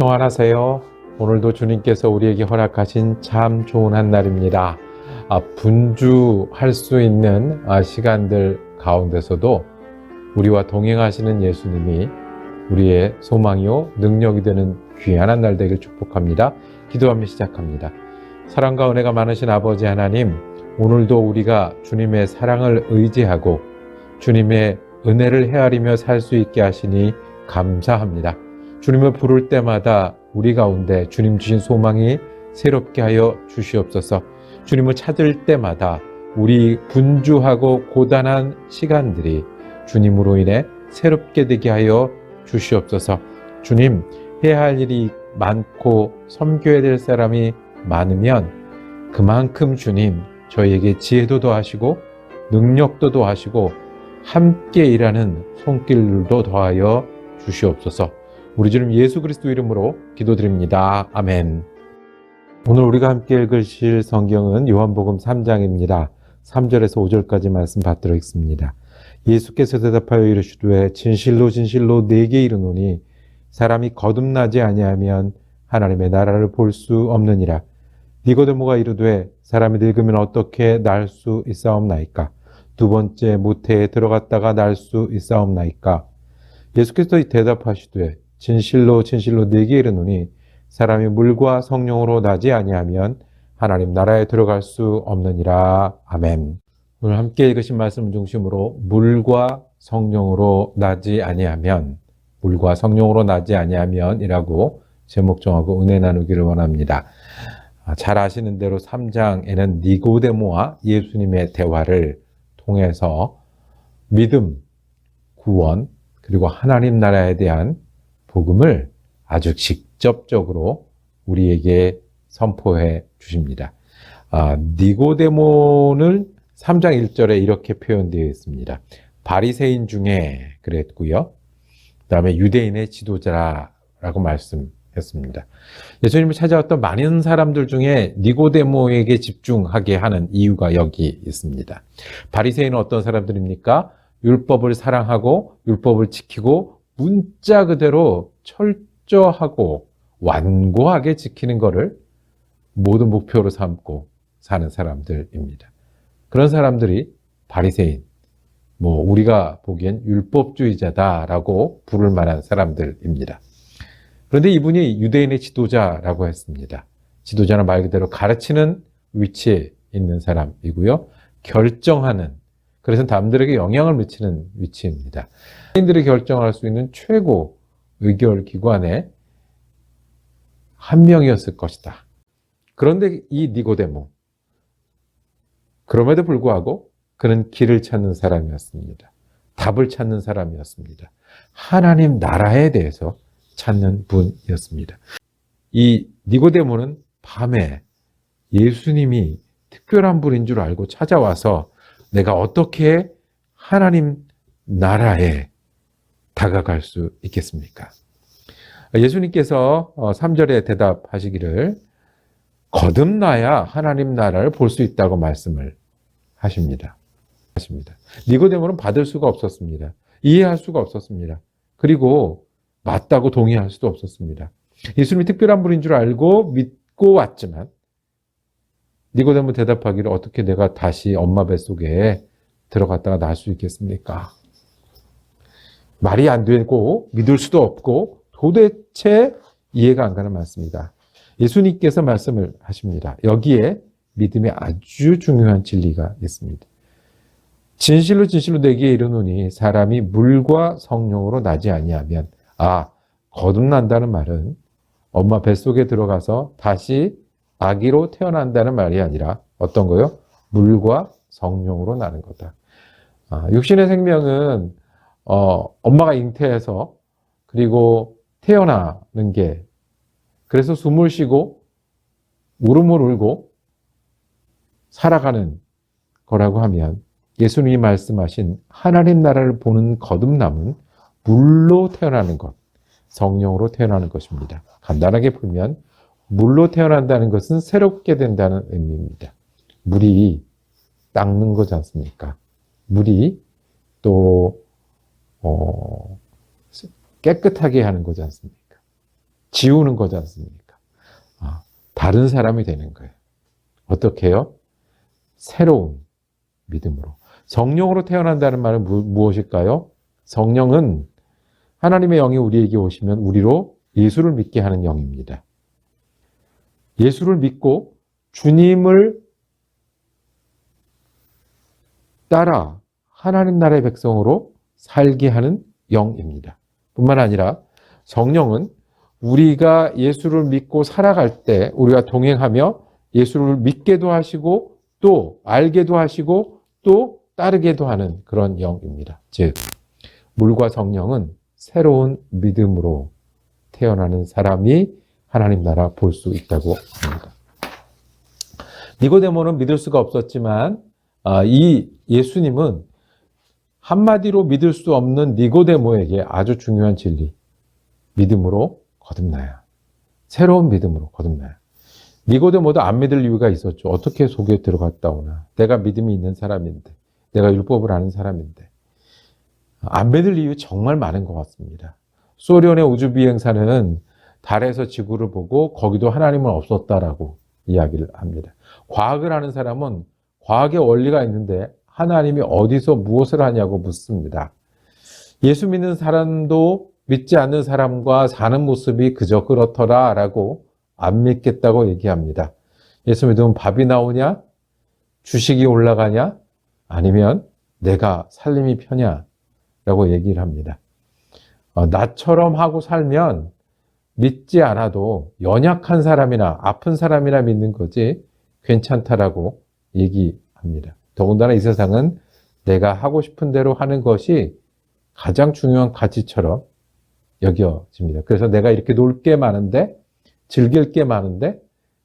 평안하세요. 오늘도 주님께서 우리에게 허락하신 참 좋은 한 날입니다. 아, 분주할 수 있는 아, 시간들 가운데서도 우리와 동행하시는 예수님이 우리의 소망이요 능력이 되는 귀한 한 날 되길 축복합니다. 기도하며 시작합니다. 사랑과 은혜가 많으신 아버지 하나님, 오늘도 우리가 주님의 사랑을 의지하고 주님의 은혜를 헤아리며 살 수 있게 하시니 감사합니다. 주님을 부를 때마다 우리 가운데 주님 주신 소망이 새롭게 하여 주시옵소서. 주님을 찾을 때마다 우리 분주하고 고단한 시간들이 주님으로 인해 새롭게 되게 하여 주시옵소서. 주님, 해야 할 일이 많고 섬겨야 될 사람이 많으면 그만큼 주님 저희에게 지혜도 더하시고 능력도 더하시고 함께 일하는 손길도 더하여 주시옵소서. 우리 주님 예수 그리스도 이름으로 기도드립니다. 아멘. 오늘 우리가 함께 읽으실 성경은 요한복음 3장입니다. 3절에서 5절까지 말씀 받도록 하겠습니다. 예수께서 대답하여 이르시되 진실로 진실로 내게 이르노니 사람이 거듭나지 아니하면 하나님의 나라를 볼 수 없느니라. 니고데모가 이르되 사람이 늙으면 어떻게 날 수 있사옵나이까? 두 번째 모태에 들어갔다가 날 수 있사옵나이까? 예수께서 대답하시되 진실로 진실로 내게 이르노니 사람이 물과 성령으로 나지 아니하면 하나님 나라에 들어갈 수 없느니라. 아멘. 오늘 함께 읽으신 말씀 중심으로 물과 성령으로 나지 아니하면 물과 성령으로 나지 아니하면이라고 제목 정하고 은혜 나누기를 원합니다. 아, 잘 아시는 대로 3장에는 니고데모와 예수님의 대화를 통해서 믿음, 구원, 그리고 하나님 나라에 대한 복음을 아주 직접적으로 우리에게 선포해 주십니다. 아, 니고데모는 3장 1절에 이렇게 표현되어 있습니다. 바리새인 중에 그랬고요. 그다음에 유대인의 지도자라고 말씀했습니다. 예수님을 찾아왔던 많은 사람들 중에 니고데모에게 집중하게 하는 이유가 여기 있습니다. 바리새인은 어떤 사람들입니까? 율법을 사랑하고 율법을 지키고 문자 그대로 철저하고 완고하게 지키는 것을 모든 목표로 삼고 사는 사람들입니다. 그런 사람들이 바리새인, 뭐 우리가 보기엔 율법주의자다라고 부를 만한 사람들입니다. 그런데 이분이 유대인의 지도자라고 했습니다. 지도자는 말 그대로 가르치는 위치에 있는 사람이고요. 결정하는 그래서 남들에게 영향을 미치는 위치입니다. 개인들이 결정할 수 있는 최고 의결 기관의 한 명이었을 것이다. 그런데 이 니고데모 그럼에도 불구하고 그는 길을 찾는 사람이었습니다. 답을 찾는 사람이었습니다. 하나님 나라에 대해서 찾는 분이었습니다. 이 니고데모는 밤에 예수님이 특별한 분인 줄 알고 찾아와서 내가 어떻게 하나님 나라에 다가갈 수 있겠습니까? 예수님께서 3절에 대답하시기를 거듭나야 하나님 나라를 볼 수 있다고 말씀을 하십니다. 하십니다. 니고데모는 받을 수가 없었습니다. 이해할 수가 없었습니다. 그리고 맞다고 동의할 수도 없었습니다. 예수님이 특별한 분인 줄 알고 믿고 왔지만 니고데모 대답하기를 어떻게 내가 다시 엄마 뱃속에 들어갔다가 날 수 있겠습니까? 말이 안 되고 믿을 수도 없고 도대체 이해가 안 가는 말씀입니다. 예수님께서 말씀을 하십니다. 여기에 믿음의 아주 중요한 진리가 있습니다. 진실로 진실로 내게 이르노니 사람이 물과 성령으로 나지 아니하면 아 거듭난다는 말은 엄마 뱃속에 들어가서 다시 아기로 태어난다는 말이 아니라 어떤 거요? 물과 성령으로 나는 거다. 아, 육신의 생명은 어, 엄마가 잉태해서 그리고 태어나는 게 그래서 숨을 쉬고 울음을 울고 살아가는 거라고 하면 예수님이 말씀하신 하나님 나라를 보는 거듭남은 물로 태어나는 것, 성령으로 태어나는 것입니다. 간단하게 풀면 물로 태어난다는 것은 새롭게 된다는 의미입니다. 물이 닦는 거지 않습니까? 물이 또 어, 깨끗하게 하는 거지 않습니까? 지우는 거지 않습니까? 아, 다른 사람이 되는 거예요. 어떻게 해요? 새로운 믿음으로. 성령으로 태어난다는 말은 무, 무엇일까요? 성령은 하나님의 영이 우리에게 오시면 우리로 예수를 믿게 하는 영입니다. 예수를 믿고 주님을 따라 하나님 나라의 백성으로 살게 하는 영입니다. 뿐만 아니라 성령은 우리가 예수를 믿고 살아갈 때 우리가 동행하며 예수를 믿게도 하시고 또 알게도 하시고 또 따르게도 하는 그런 영입니다. 즉, 물과 성령은 새로운 믿음으로 태어나는 사람이 하나님 나라 볼 수 있다고 합니다. 니고데모는 믿을 수가 없었지만 아, 이 예수님은 한마디로 믿을 수 없는 니고데모에게 아주 중요한 진리, 믿음으로 거듭나요. 새로운 믿음으로 거듭나요. 니고데모도 안 믿을 이유가 있었죠. 어떻게 속에 들어갔다 오나. 내가 믿음이 있는 사람인데, 내가 율법을 아는 사람인데. 안 믿을 이유 정말 많은 것 같습니다. 소련의 우주비행사는 달에서 지구를 보고 거기도 하나님은 없었다라고 이야기를 합니다. 과학을 하는 사람은 과학의 원리가 있는데 하나님이 어디서 무엇을 하냐고 묻습니다. 예수 믿는 사람도 믿지 않는 사람과 사는 모습이 그저 그렇더라 라고 안 믿겠다고 얘기합니다. 예수 믿으면 밥이 나오냐? 주식이 올라가냐? 아니면 내가 살림이 편냐? 라고 얘기를 합니다. 어, 나처럼 하고 살면 믿지 않아도 연약한 사람이나 아픈 사람이나 믿는 거지 괜찮다라고 얘기합니다. 더군다나 이 세상은 내가 하고 싶은 대로 하는 것이 가장 중요한 가치처럼 여겨집니다. 그래서 내가 이렇게 놀 게 많은데, 즐길 게 많은데,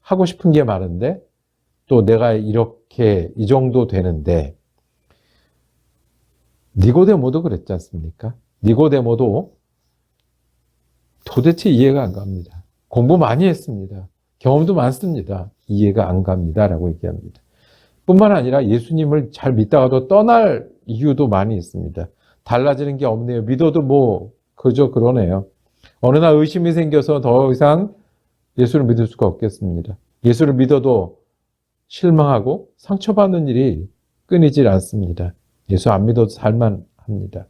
하고 싶은 게 많은데, 또 내가 이렇게 이 정도 되는데, 니고데모도 그랬지 않습니까? 니고데모도 도대체 이해가 안 갑니다. 공부 많이 했습니다. 경험도 많습니다. 이해가 안 갑니다 라고 얘기합니다. 뿐만 아니라 예수님을 잘 믿다가도 떠날 이유도 많이 있습니다. 달라지는 게 없네요. 믿어도 뭐 그저 그러네요. 어느 날 의심이 생겨서 더 이상 예수를 믿을 수가 없겠습니다. 예수를 믿어도 실망하고 상처받는 일이 끊이질 않습니다. 예수 안 믿어도 살만 합니다.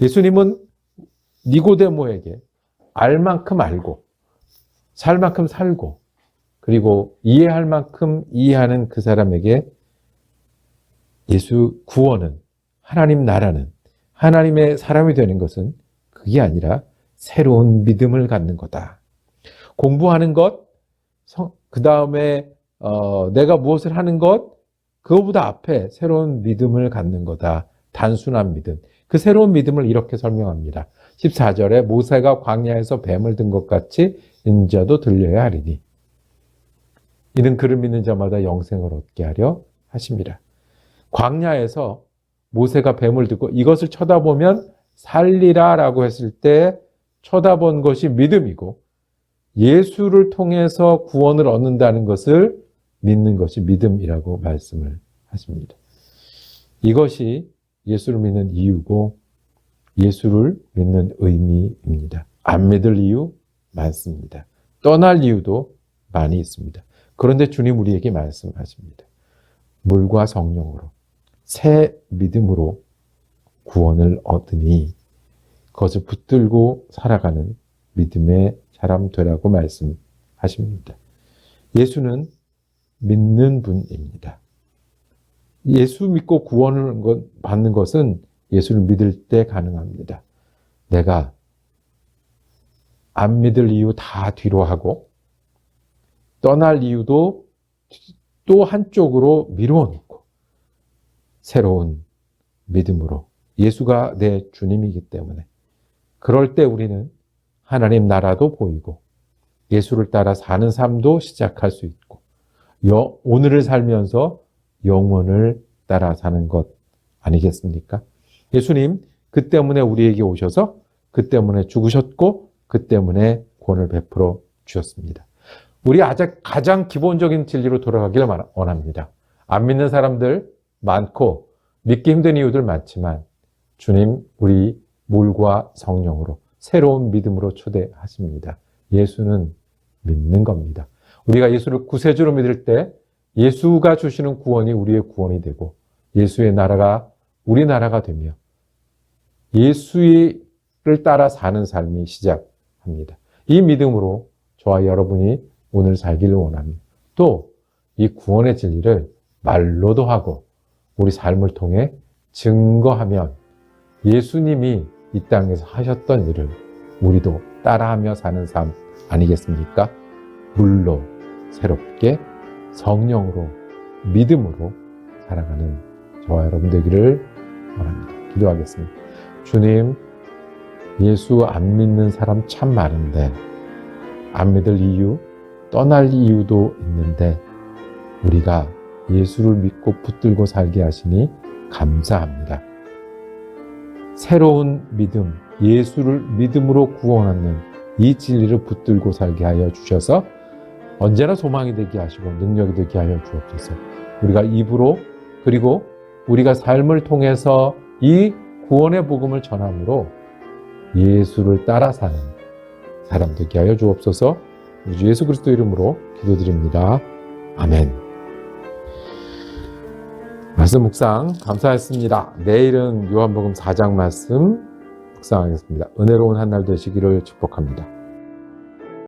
예수님은 니고데모에게 알 만큼 알고 살 만큼 살고 그리고 이해할 만큼 이해하는 그 사람에게 예수 구원은 하나님 나라는 하나님의 사람이 되는 것은 그게 아니라 새로운 믿음을 갖는 거다. 공부하는 것, 그 다음에 어, 내가 무엇을 하는 것, 그거보다 앞에 새로운 믿음을 갖는 거다. 단순한 믿음. 그 새로운 믿음을 이렇게 설명합니다. 14절에 모세가 광야에서 뱀을 든 것 같이 인자도 들려야 하리니. 이는 그를 믿는 자마다 영생을 얻게 하려 하십니다. 광야에서 모세가 뱀을 듣고 이것을 쳐다보면 살리라 라고 했을 때 쳐다본 것이 믿음이고 예수를 통해서 구원을 얻는다는 것을 믿는 것이 믿음이라고 말씀을 하십니다. 이것이 예수를 믿는 이유고 예수를 믿는 의미입니다. 안 믿을 이유 많습니다. 떠날 이유도 많이 있습니다. 그런데 주님 우리에게 말씀하십니다. 물과 성령으로 새 믿음으로 구원을 얻으니 그것을 붙들고 살아가는 믿음의 사람 되라고 말씀하십니다. 예수는 믿는 분입니다. 예수 믿고 구원을 받는 것은 예수를 믿을 때 가능합니다. 내가 안 믿을 이유 다 뒤로 하고 떠날 이유도 또 한쪽으로 미루어 놓고 새로운 믿음으로 예수가 내 주님이기 때문에 그럴 때 우리는 하나님 나라도 보이고 예수를 따라 사는 삶도 시작할 수 있고 오늘을 살면서 영원을 따라 사는 것 아니겠습니까? 예수님 그 때문에 우리에게 오셔서 그 때문에 죽으셨고 그 때문에 구원을 베풀어 주셨습니다. 우리 아직 가장 기본적인 진리로 돌아가기를 원합니다. 안 믿는 사람들 많고 믿기 힘든 이유들 많지만 주님 우리 물과 성령으로 새로운 믿음으로 초대하십니다. 예수는 믿는 겁니다. 우리가 예수를 구세주로 믿을 때 예수가 주시는 구원이 우리의 구원이 되고 예수의 나라가 우리 나라가 되며 예수를 따라 사는 삶이 시작합니다. 이 믿음으로 저와 여러분이 오늘 살기를 원하며 또이 구원의 진리를 말로도 하고 우리 삶을 통해 증거하면 예수님이 이 땅에서 하셨던 일을 우리도 따라하며 사는 삶 아니겠습니까? 물로 새롭게 성령으로 믿음으로 살아가는 저와 여러분 되기를 원합니다. 기도하겠습니다. 주님, 예수 안 믿는 사람 참 많은데 안 믿을 이유, 떠날 이유도 있는데 우리가 예수를 믿고 붙들고 살게 하시니 감사합니다. 새로운 믿음, 예수를 믿음으로 구원하는 이 진리를 붙들고 살게 하여 주셔서 언제나 소망이 되게 하시고 능력이 되게 하여 주옵소서. 우리가 입으로 그리고 우리가 삶을 통해서 이 구원의 복음을 전함으로 예수를 따라 사는 사람 되게 하여 주옵소서. 우리 주 예수 그리스도 이름으로 기도드립니다. 아멘. 말씀 묵상 감사했습니다. 내일은 요한복음 4장 말씀 묵상하겠습니다. 은혜로운 한 날 되시기를 축복합니다.